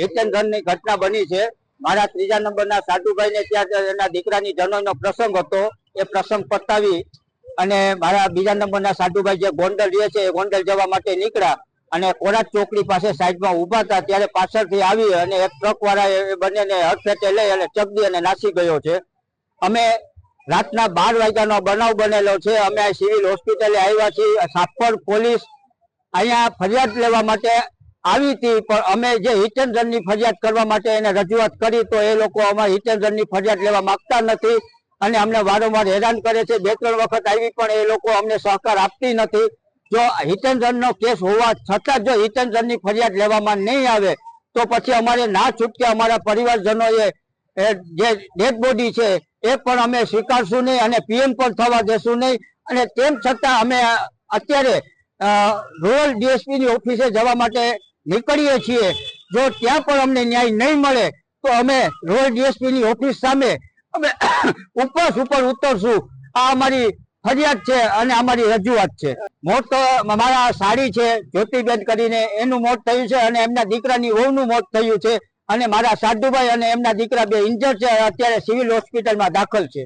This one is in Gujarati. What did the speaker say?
હિતેન્દ્રની ઘટના બની છે. મારા ત્રીજા નંબરના સાધુભાઈ ને ત્યાં એના દીકરાની જનોઈનો પ્રસંગ હતો. એ પ્રસંગ પતાવી અને મારા બીજા નંબરના સાધુભાઈ જે ગોંડલ રહે છે, એ ગોંડલ જવા માટે નીકળ્યા અને કોરાટ ચોકડી પાસે સાઈડમાં ઊભા હતા. ત્યારે પાછળથી આવી અને એક ટ્રક વાળા એ બંનેને હડફેટે લઈ અને ચકદી અને નાસી ગયો છે. અમે રાતના બાર વાગ્યાનો બનાવ બનેલો છે. અમે સિવિલ હોસ્પિટલે આવ્યા છીએ. સાપર પોલીસ અહીંયા ફરિયાદ લેવા માટે આવી હતી, પણ અમે જે હિતેન્દ્રની ફરિયાદ કરવા માટે એને રજૂઆત કરી, તો એ લોકો અમારી હિતેન્દ્રની ફરિયાદ લેવા માંગતા નથી અને અમને વારંવાર હેરાન કરે છે. બે, ત્રણ વખત આવી, પણ એ લોકો અમને સહકાર આપતી નથી. જો હિટ કેસ હોવા છતાં જો હિતેન્દ્રની ફરિયાદ લેવામાં નહીં આવે, તો પછી અમારે ના છૂટકે અમારા પરિવારજનોએ જે ડેડ બોડી છે, એ પણ અમે સ્વીકારશું નહીં અને પીએમ પણ થવા દેશું નહીં. અને તેમ છતાં અમે અત્યારે રૂરલ ડીએસપી ની ઓફિસે જવા માટે નીકળીએ છીએ. જો ત્યાં પણ અમને ન્યાય નહીં મળે, તો અમે રોડ ડીએસપી ની ઓફિસ સામે અમે ઉપવાસ ઉપર ઉતરશું. આ અમારી ફરિયાદ છે અને અમારી રજૂઆત છે. મોત, મારા સાડી છે, જ્યોતિબેન કરીને એનું મોત થયું છે અને એમના દીકરાની વહુનું મોત થયું છે અને મારા સાધુભાઈ અને એમના દીકરા બે ઇન્જર્ડ છે અત્યારે સિવિલ હોસ્પિટલમાં દાખલ છે.